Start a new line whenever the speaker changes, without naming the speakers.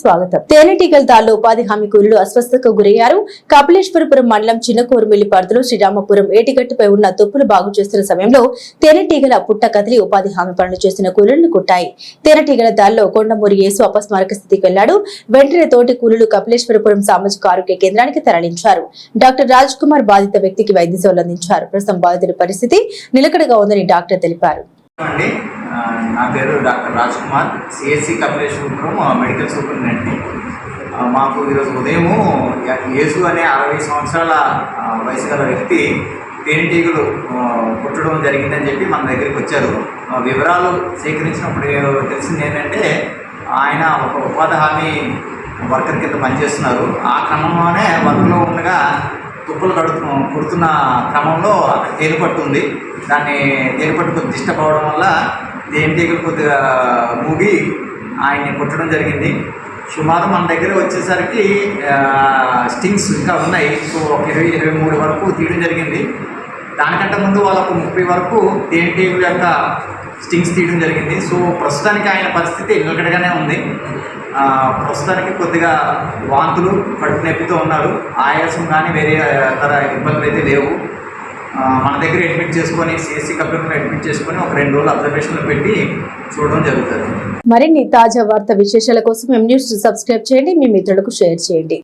స్వాగతం. తేనెటీగల దారిలో ఉపాధి హామీ కూలీలు అస్వస్థతకు గురయ్యారు. కపిలేశ్వరపురం మండలం చిన్నకోరుమిల్లి పరిధిలో శ్రీరామపురం ఏటిగట్టుపై ఉన్న తుప్పులు బాగు చేస్తున్న సమయంలో తేనెటీగల పుట్ట కదిలి ఉపాధి హామీ పనులు చేస్తున్న కూలీలను కుట్టాయి. తేనెటీగల దారిలో కొండమూరి యేసు అపస్మారక స్థితికి వెళ్ళాడు వెంటనే తోటి కూలీలు కపిలేశ్వరపురం సామాజిక ఆరోగ్య కేంద్రానికి తరలించారు. డాక్టర్ రాజ్ కుమార్ బాధిత వ్యక్తికి వైద్య సేవలు అందించారు. ప్రస్తుతం బాధితుడి పరిస్థితి నిలకడగా ఉందని డాక్టర్ తెలిపారు.
నా పేరు doctor Raj Kumar CSC Kapileswaram medical సూపరింటెండెంట్ని మాకు ఈరోజు ఉదయము యేసు అనే అరవై సంవత్సరాల వయసు గల వ్యక్తి తేనెటీగలు కుట్టడం జరిగిందని చెప్పి మన దగ్గరికి వచ్చారు. ఆ, వివరాలు సేకరించినప్పుడు తెలిసింది ఏంటంటే ఆయన ఒక ఉపాధి హామీ వర్కర్ కింద పనిచేస్తున్నారు. ఆ క్రమంలోనే వర్క్లో ఉండగా తుప్పులు కడుతు కుడుతున్న క్రమంలో అక్కడ తేలిపట్టు ఉంది. దాన్ని తేలిపట్టు దిష్టపోవడం డిస్టర్బ్ వల్ల తేనెటీగలు కొద్దిగా మూగి ఆయన్ని కుట్టడం జరిగింది. సుమారు మన దగ్గర వచ్చేసరికి స్టింగ్స్ ఇంకా ఉన్నాయి. సో ఒక ఇరవై ఇరవై మూడు వరకు తీయడం జరిగింది. దానికంటే ముందు వాళ్ళకు ముప్పై వరకు తేనెటీగల యొక్క స్టింగ్స్ తీయడం జరిగింది. సో ప్రస్తుతానికి ఆయన పరిస్థితి నిలకడగానే ఉంది. ప్రస్తుతానికి కొద్దిగా వాంతులు కడుపు నొప్పితో ఉన్నారు. ఆయాసం కానీ వేరే ఇతర ఇబ్బందులు అయితే లేవు. మన దగ్గర అడ్మిట్ చేసుకొని సిఎస్సి కంప్యూటర్ అడ్మిట్ చేసుకొని ఒక రెండు రోజులు అబ్జర్వేషన్లో పెట్టి చూడడం జరుగుతుంది.
మరిన్ని తాజా వార్త విశేషాల కోసం ఎం న్యూస్ సబ్స్క్రైబ్ చేయండి. మీ మిత్రులకు షేర్ చేయండి.